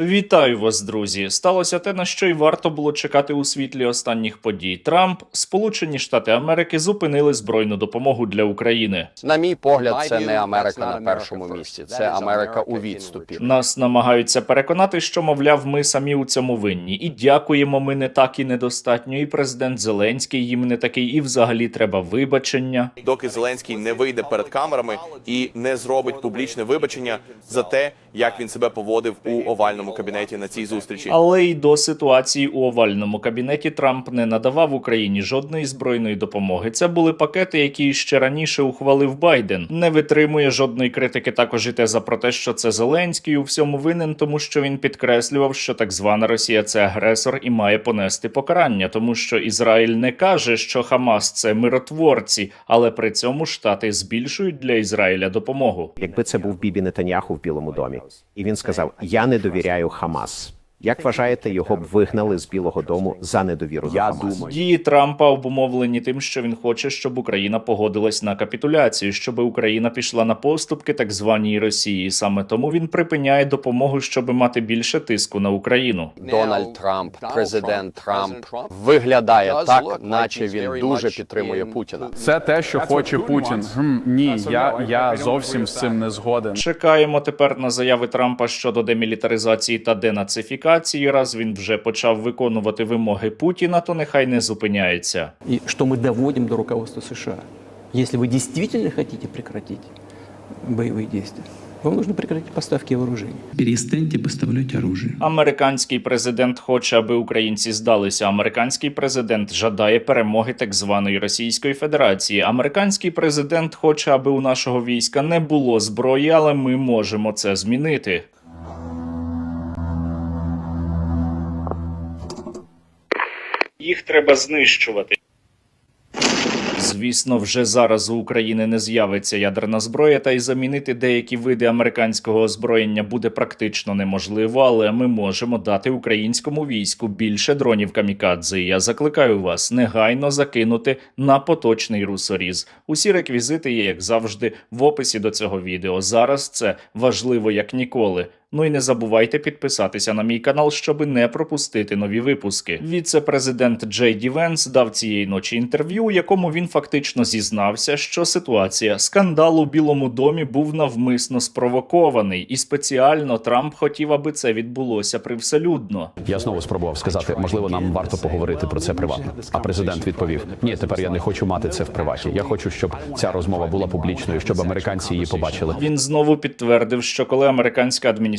Вітаю вас, друзі! Сталося те, на що й варто було чекати у світлі останніх подій. Трамп, Сполучені Штати Америки зупинили збройну допомогу для України. На мій погляд, це не Америка на першому місці, це Америка у відступі. Нас намагаються переконати, що, мовляв, ми самі у цьому винні. І дякуємо, ми не так і недостатньо. І президент Зеленський їм не такий, і взагалі треба вибачення. доки Зеленський не вийде перед камерами і не зробить публічне вибачення за те, як він себе поводив у овальному кабінеті на цій зустрічі. Але й до ситуації у овальному кабінеті Трамп не надавав Україні жодної збройної допомоги. Це були пакети, які ще раніше ухвалив Байден. Не витримує жодної критики. Також і теза про те, що це Зеленський у всьому винен, тому що він підкреслював, що так звана Росія це агресор і має понести покарання, тому що Ізраїль не каже, що Хамас це миротворці, але при цьому штати збільшують для Ізраїля допомогу. Якби це був Бібі Нетаньяху в Білому домі, і він сказав: Я не довіряю Хамас. Як вважаєте, його б вигнали з Білого Дому за недовіру Я до Хамас? думаю. Дії Трампа обумовлені тим, що він хоче, щоб Україна погодилась на капітуляцію, щоб Україна пішла на поступки так званій Росії. Саме тому він припиняє допомогу, щоб мати більше тиску на Україну. Дональд Трамп, президент Трамп, виглядає так, наче він дуже підтримує Путіна. Це те, що хоче Путін. Гм, ні, я, я зовсім з цим не згоден. Чекаємо тепер на заяви Трампа щодо демілітаризації та денацифікації Раз він вже почав виконувати вимоги Путіна, то нехай не зупиняється. и что мы доводим до руководства США. Если вы действительно хотите прекратить боевые действия, вам нужно прекратить поставки вооружений. Перестаньте поставлять оружие. Американський президент хоче, аби українці здалися. Американський президент жадає перемоги так званої Російської Федерації. Американський президент хоче, аби у нашого війська не було зброї, але ми можемо це змінити. Їх треба знищувати. Звісно, вже зараз у України не з'явиться ядерна зброя, та й замінити деякі види американського озброєння буде практично неможливо, але ми можемо дати українському війську більше дронів камікадзе. Я закликаю вас негайно закинути на поточний русоріз. Усі реквізити є, як завжди, в описі до цього відео. Зараз це важливо як ніколи. Ну і не забувайте підписатися на мій канал, щоб не пропустити нові випуски. Віце-президент Джей Ді Венс дав цієї ночі інтерв'ю, у якому він фактично зізнався, що ситуація скандал у Білому домі був навмисно спровокований, і спеціально Трамп хотів, аби це відбулося привселюдно. Я знову спробував сказати, можливо, нам варто поговорити про це приватно. А президент відповів: Ні, тепер я не хочу мати це в приваті. Я хочу, щоб ця розмова була публічною, щоб американці її побачили. Він знову підтвердив, що коли американська адміністрація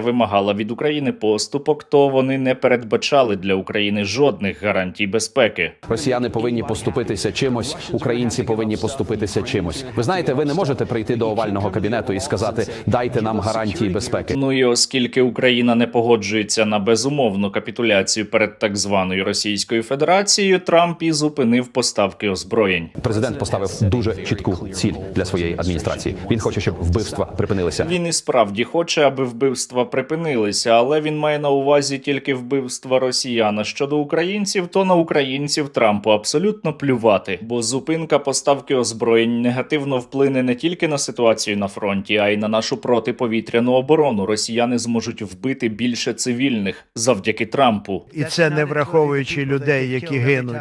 вимагала від України поступок, то вони не передбачали для України жодних гарантій безпеки. Росіяни повинні поступитися чимось, українці повинні поступитися чимось. Ви знаєте, ви не можете прийти до овального кабінету і сказати дайте нам гарантії безпеки. Ну і оскільки Україна не погоджується на безумовну капітуляцію перед так званою Російською Федерацією, Трамп і зупинив поставки озброєнь. Президент поставив дуже чітку ціль для своєї адміністрації. Він хоче, щоб вбивства припинилися. Він і справді хоче, аби вбивства припинилися, але він має на увазі тільки вбивства росіян. Щодо українців, то на українців Трампу абсолютно плювати, бо зупинка поставки озброєнь негативно вплине не тільки на ситуацію на фронті, а й на нашу протиповітряну оборону. Росіяни зможуть вбити більше цивільних завдяки Трампу. І це не враховуючи людей, які гинуть,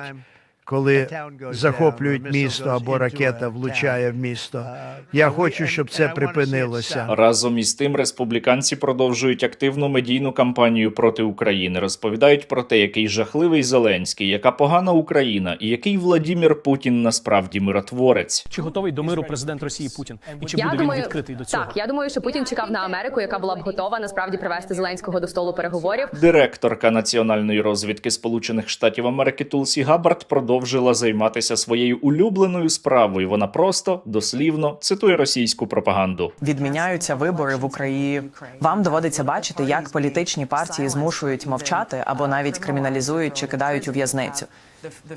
коли захоплюють місто або ракета влучає в місто. Я хочу, щоб це припинилося. Разом із тим, республіканці продовжують активну медійну кампанію проти України. Розповідають про те, який жахливий Зеленський, яка погана Україна, і який Владімір Путін насправді миротворець. Чи готовий до миру президент Росії Путін? І чи Я буде думаю, він відкритий до цього? Так, я думаю, що Путін чекав на Америку, яка була б готова насправді привести Зеленського до столу переговорів. Директорка національної розвідки Сполучених Штатів Америки Тулсі Габбард продовжила займатися своєю улюбленою справою. Вона просто дослівно цитує російську пропаганду. Відміняються вибори в Україні. Вам доводиться бачити, як політичні партії змушують мовчати або навіть криміналізують чи кидають у в'язницю.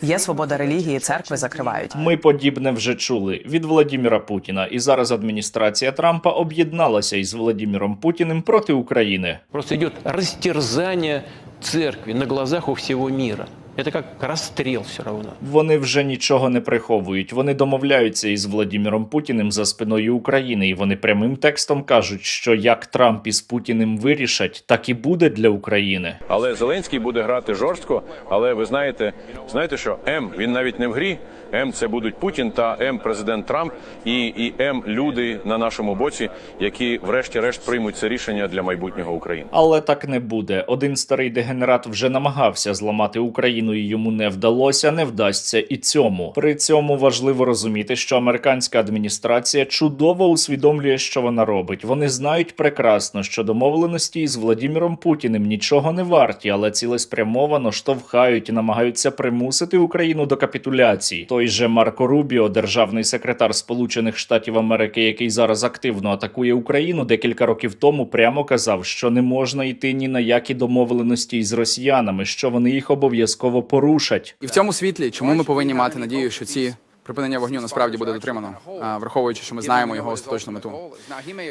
Є свобода релігії, церкви закривають. Ми подібне вже чули від Владіміра Путіна, і зараз адміністрація Трампа об'єдналася із Владіміром Путіним проти України. Просто идет растерзание церкви на глазах у всего мира. Это как расстрел все равно. Вони вже нічого не приховують. Вони домовляються із Владіміром Путіним за спиною України, і вони прямим текстом кажуть, що як Трамп із Путіним вирішать, так і буде для України. Але Зеленський буде грати жорстко. Але ви знаєте, знаєте що М він навіть не в грі. М це будуть Путін та М президент Трамп і, і М люди на нашому боці, які врешті-решт приймуть це рішення для майбутнього України. Але так не буде. Один старий дегенерат вже намагався зламати Україну, і йому не вдалося, не вдасться і цьому. При цьому важливо розуміти, що американська адміністрація чудово усвідомлює, що вона робить. Вони знають прекрасно, що домовленості із Владіміром Путіним нічого не варті, але цілеспрямовано штовхають і намагаються примусити Україну до капітуляції. Той же Марко Рубіо, державний секретар Сполучених Штатів Америки, який зараз активно атакує Україну, декілька років тому прямо казав, що не можна йти ні на які домовленості із росіянами, що вони їх обов'язково порушать. І в цьому світлі, чому ми повинні мати надію, що ці припинення вогню насправді буде дотримано, враховуючи, що ми знаємо його остаточну мету.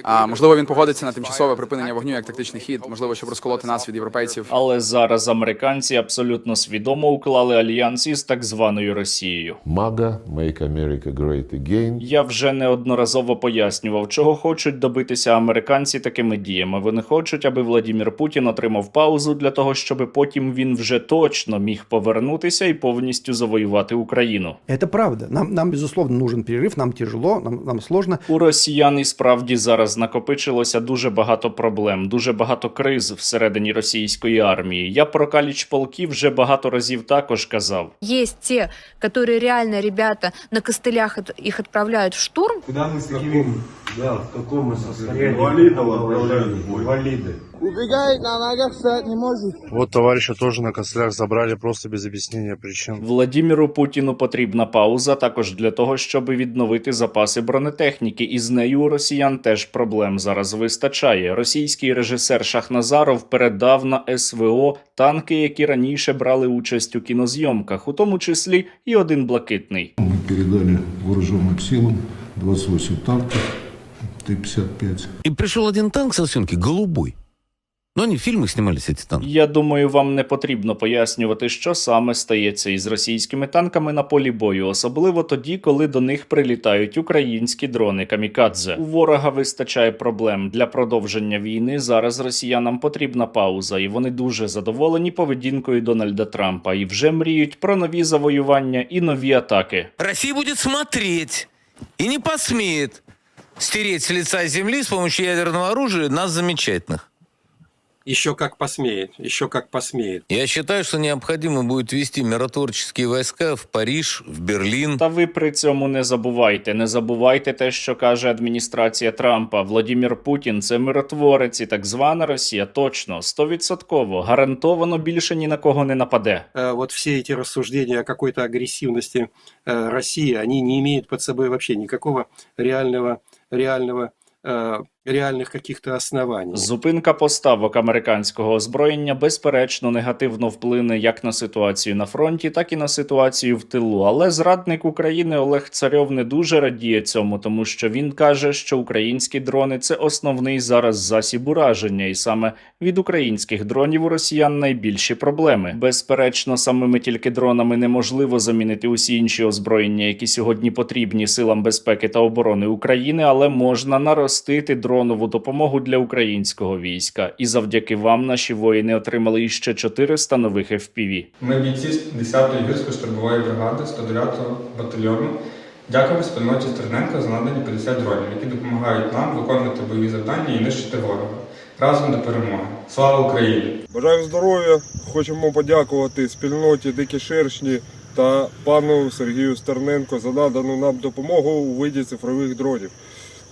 А, можливо, він погодиться на тимчасове припинення вогню як тактичний хід, можливо, щоб розколоти нас від європейців. Але зараз американці абсолютно свідомо уклали альянс із так званою Росією. MAGA, Make America Great Again. Я вже неодноразово пояснював, чого хочуть добитися американці такими діями. Вони хочуть, аби Владімір Путін отримав паузу для того, щоб потім він вже точно міг повернутися і повністю завоювати Україну. Это правда. Нам, нам безусловно, нужен перерыв, нам тяжело, нам, нам сложно. У росіян і справді зараз накопичилося дуже багато проблем, дуже багато криз всередині російської армії. Я про каліч полків вже багато разів також казав. Есть те, которые реально, ребята, на костылях от- их отправляют в штурм. Куда мы с такими, да, в каком мы состоянии? Инвалидов отправляют Инвалиды. Убегает, на ногах стоять не может. Вот товарища тоже на костлях забрали просто без объяснения причин. Владіміру Путіну потрібна пауза також для того, щоб відновити запаси бронетехніки. І з нею у росіян теж проблем зараз вистачає. Російський режисер Шахназаров передав на СВО танки, які раніше брали участь у кінозйомках, у тому числі і один блакитний. Мы передали вооруженным силам 28 танков Т-55. И пришел один танк со съемки, голубой. Но они в фильмах снимались, эти танки. Я думаю, вам не потрібно пояснювати, що саме стається із російськими танками на полі бою, особливо тоді, коли до них прилітають українські дрони камікадзе. У ворога вистачає проблем для продовження війни. Зараз росіянам потрібна пауза, і вони дуже задоволені поведінкою Дональда Трампа і вже мріють про нові завоювання і нові атаки. Россия будет смотреть и не посмеет стереть с лица земли с помощью ядерного оружия нас замечательных. Еще как посмеет, еще как посмеет. Я считаю, что необходимо будет ввести миротворческие войска в Париж, в Берлин. Та ви при цьому не забувайте. Не забувайте те, що каже адміністрація Трампа. Владімір Путін це миротворець і так звана Росія. Точно, стовідсотково, гарантовано більше ні на кого не нападе. Э, Вот все эти рассуждения о какой-то агрессивности э, России, они не имеют под собой вообще никакого реального, реального, э, реальных каких-то оснований. Зупинка поставок американського озброєння безперечно негативно вплине як на ситуацію на фронті, так і на ситуацію в тилу. Але зрадник України Олег Царьов не дуже радіє цьому, тому що він каже, що українські дрони це основний зараз засіб ураження, і саме від українських дронів у росіян найбільші проблеми. Безперечно, самими тільки дронами неможливо замінити усі інші озброєння, які сьогодні потрібні силам безпеки та оборони України, але можна наростити дронову допомогу для українського війська. І завдяки вам наші воїни отримали іще 400 нових FPV. Ми бійці 10-ї гірсько-штурмової бригади 109-го батальйону. Дякуємо спільноті Стерненка за надані 50 дронів, які допомагають нам виконувати бойові завдання і нищити ворога. Разом до перемоги. Слава Україні! Бажаю здоров'я. Хочемо подякувати спільноті Дикі Шершні та пану Сергію Стерненко за надану нам допомогу у виді цифрових дронів.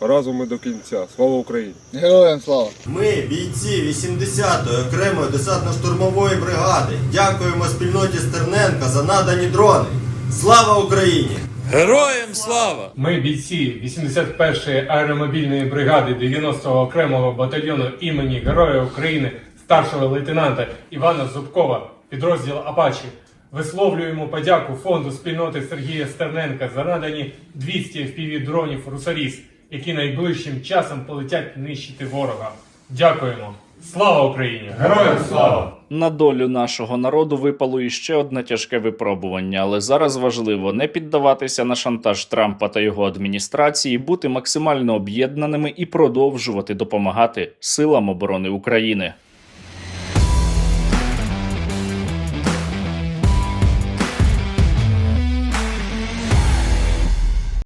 Разом ми до кінця. Слава Україні! Героям слава! Ми, бійці 80-ї окремої десантно-штурмової бригади, дякуємо спільноті Стерненка за надані дрони. Слава Україні! Героям слава! Ми бійці 81-ї аеромобільної бригади 90-го окремого батальйону імені Героя України старшого лейтенанта Івана Зубкова, підрозділ Апачі. Висловлюємо подяку фонду спільноти Сергія Стерненка за надані 200 FPV дронів Русаріс, які найближчим часом полетять нищити ворога. Дякуємо! Слава Україні! Героям слава! На долю нашого народу випало іще одне тяжке випробування, але зараз важливо не піддаватися на шантаж Трампа та його адміністрації, бути максимально об'єднаними і продовжувати допомагати силам оборони України.